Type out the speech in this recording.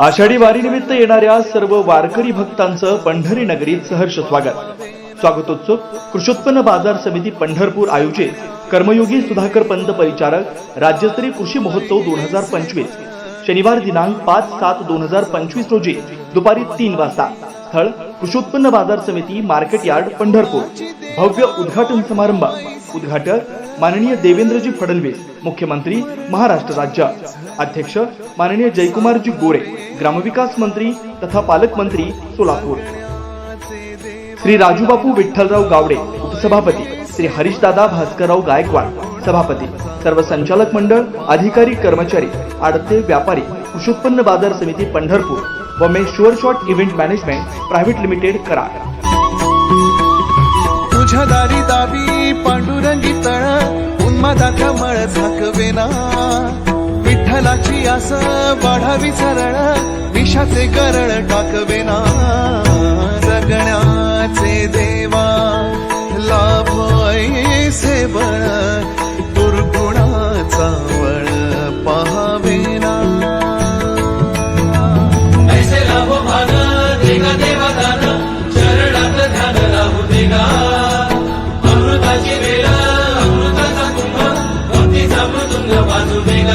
आषाढी वारीनिमित्त येणाऱ्या सर्व वारकरी भक्तांचं पंढरी नगरीत सहर्ष स्वागत. स्वागतोत्सव कृषोत्पन्न बाजार समिती पंढरपूर आयोजित कर्मयोगी सुधाकर पंत परिचारक राज्यस्तरीय कृषी महोत्सव दोन हजार पंचवीस. शनिवार दिनांक पाच सात दोन हजार पंचवीस रोजी दुपारी तीन वाजता. स्थळ कृषोत्पन्न बाजार समिती मार्केट यार्ड पंढरपूर. भव्य उद्घाटन समारंभ. उद्घाटक माननीय देवेंद्रजी फडणवीस मुख्यमंत्री महाराष्ट्र राज्य. अध्यक्ष माननीय जयकुमारजी गोरे ग्रामविकास मंत्री तथा पालकमंत्री सोलापूर. श्री राजूबापू विठ्ठलराव गावडे उपसभापती. श्री हरीशदादा भास्करराव गायकवाड सभापती. सर्व संचालक मंडळ अधिकारी कर्मचारी आडते व्यापारी कृषोत्पन्न बाजार समिती पंढरपूर व may sure shot event management private limited Karad तुझ्या पांडुरंगी तळ उन्मादाचा मळ झाकवेना. विठ्ठलाची आस वाढावी सरळ विषाचे गरळ टाकवेना. जगण्याचे देवा लाभ ऐसे बळ दुर्गुणाचा वळ पहावेना. ऐसे लाभो भान देगा देवा दान चरणात ध्यान राहू देगा సంక్రాంతి వేళ అమృత కుంభ భక్తి సమృతుంగ వధు వేళ